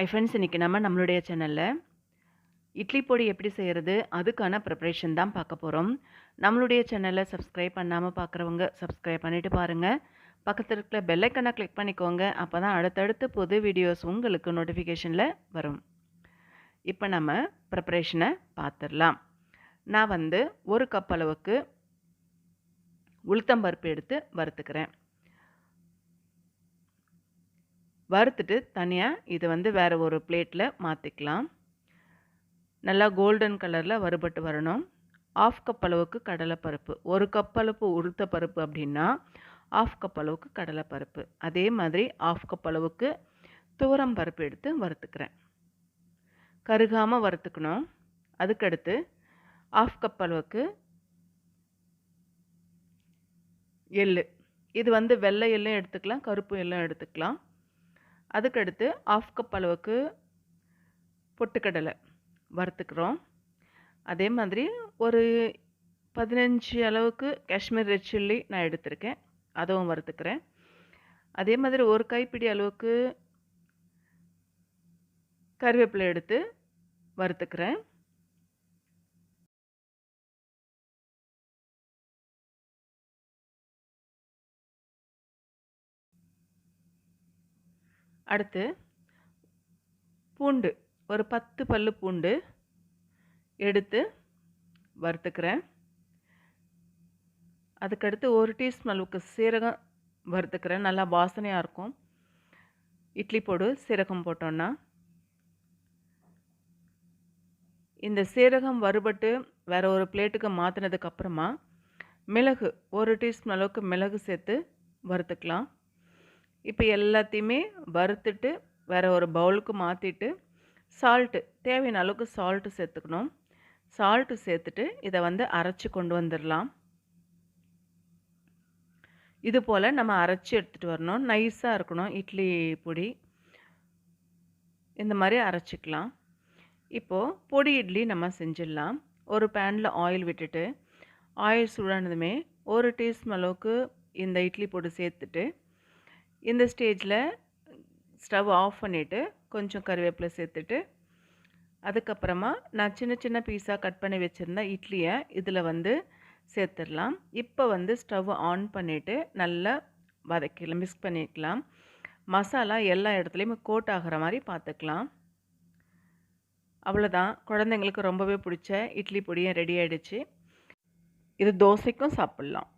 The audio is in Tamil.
ஐ ஃப்ரெண்ட்ஸ் இன்றைக்கி நம்ம நம்மளுடைய சேனலில் இட்லி பொடி எப்படி செய்கிறது அதுக்கான ப்ரிப்ரேஷன் தான் பார்க்க போகிறோம் நம்மளுடைய சேனலை சப்ஸ்கிரைப் பண்ணாமல் பார்க்குறவங்க சப்ஸ்கிரைப் பண்ணிவிட்டு பாருங்கள் பக்கத்தில் இருக்கிற பெல்லைக்கனை கிளிக் பண்ணிக்கோங்க. அப்போ தான் அடுத்தடுத்து புது வீடியோஸ் உங்களுக்கு நோட்டிஃபிகேஷனில் வரும். இப்போ நம்ம ப்ரிப்ரேஷனை பார்த்துடலாம். நான் வந்து ஒரு கப் அளவுக்கு உளுத்தம்பருப்பு எடுத்து வறுத்துக்கிறேன். வறுத்துட்டு தனியாக இது வந்து வேறு ஒரு பிளேட்டில் மாற்றிக்கலாம் நல்லா கோல்டன் கலரில் வறுபட்டு வரணும். ஆஃப் கப் அளவுக்கு கடலைப்பருப்பு. ஒரு கப் அளவு உளுத்த பருப்பு அப்படின்னா ஆஃப் கப் அளவுக்கு கடலைப்பருப்பு. அதே மாதிரி ஆஃப் கப் அளவுக்கு துவரம் பருப்பு எடுத்து வறுத்துக்கிறேன். கருகாமல் வறுத்துக்கணும். அதுக்கடுத்து ஆஃப் கப் அளவுக்கு எள் இது வந்து வெள்ளை எள்ளும் எடுத்துக்கலாம் கருப்பு எள்ளும் எடுத்துக்கலாம். அதுக்கடுத்து ஆஃப் கப் அளவுக்கு பொட்டுக்கடலை வறுத்துக்கிறோம். அதே மாதிரி ஒரு பதினஞ்சு அளவுக்கு காஷ்மீர் ரெட் சில்லி நான் எடுத்திருக்கேன். அதுவும் வறுத்துக்கிறேன். அதே மாதிரி ஒரு கைப்பிடி அளவுக்கு கருவேப்பிலை எடுத்து வறுத்துக்கிறேன். அடுத்து பூண்டு ஒரு பத்து பல் பூண்டு எடுத்து வறுத்துக்கிறேன். அதுக்கடுத்து ஒரு டீஸ்பூன் அளவுக்கு சீரகம் வறுத்துக்கிறேன். நல்லா வாசனையாக இருக்கும். இட்லி போடு சீரகம் போட்டோன்னா. இந்த சீரகம் வறுபட்டு வேறு ஒரு பிளேட்டுக்கு மாற்றினதுக்கப்புறமா மிளகு ஒரு டீஸ்பூன் அளவுக்கு மிளகு சேர்த்து வறுத்துக்கலாம். இப்போ எல்லாத்தையுமே வறுத்துட்டு வேறு ஒரு பவுலுக்கு மாற்றிட்டு சால்ட்டு தேவையான அளவுக்கு சால்ட்டு சேர்த்துக்கணும். சால்ட்டு சேர்த்துட்டு இதை வந்து அரைச்சி கொண்டு வந்துடலாம். இது போல் நம்ம அரைச்சி எடுத்துகிட்டு வரணும். நைஸாக இருக்கணும் இட்லி பொடி. இந்த மாதிரி அரைச்சிக்கலாம். இப்போது பொடி இட்லி நம்ம செஞ்சிடலாம். ஒரு பேனில் ஆயில் விட்டுட்டு ஆயில் சூடானதுமே ஒரு டீஸ்பூன் அளவுக்கு இந்த இட்லி பொடி சேர்த்துட்டு இந்த ஸ்டேஜில் ஸ்டவ் ஆஃப் பண்ணிவிட்டு கொஞ்சம் கருவேப்பிலை சேர்த்துட்டு அதுக்கப்புறமா நான் சின்ன சின்ன பீஸாக கட் பண்ணி வச்சுருந்த இட்லியை இதில் வந்து சேர்த்துடலாம். இப்போ வந்து ஸ்டவ் ஆன் பண்ணிவிட்டு நல்லா வதக்கலாம் மிக்ஸ் பண்ணிக்கலாம். மசாலா எல்லா இடத்துலையுமே கோட் ஆகிற மாதிரி பார்த்துக்கலாம் அவ்வளோதான் குழந்தைங்களுக்கு ரொம்பவே பிடிச்ச இட்லி பொடியும் ரெடி ஆகிடுச்சு இது தோசைக்கும் சாப்பிட்லாம்.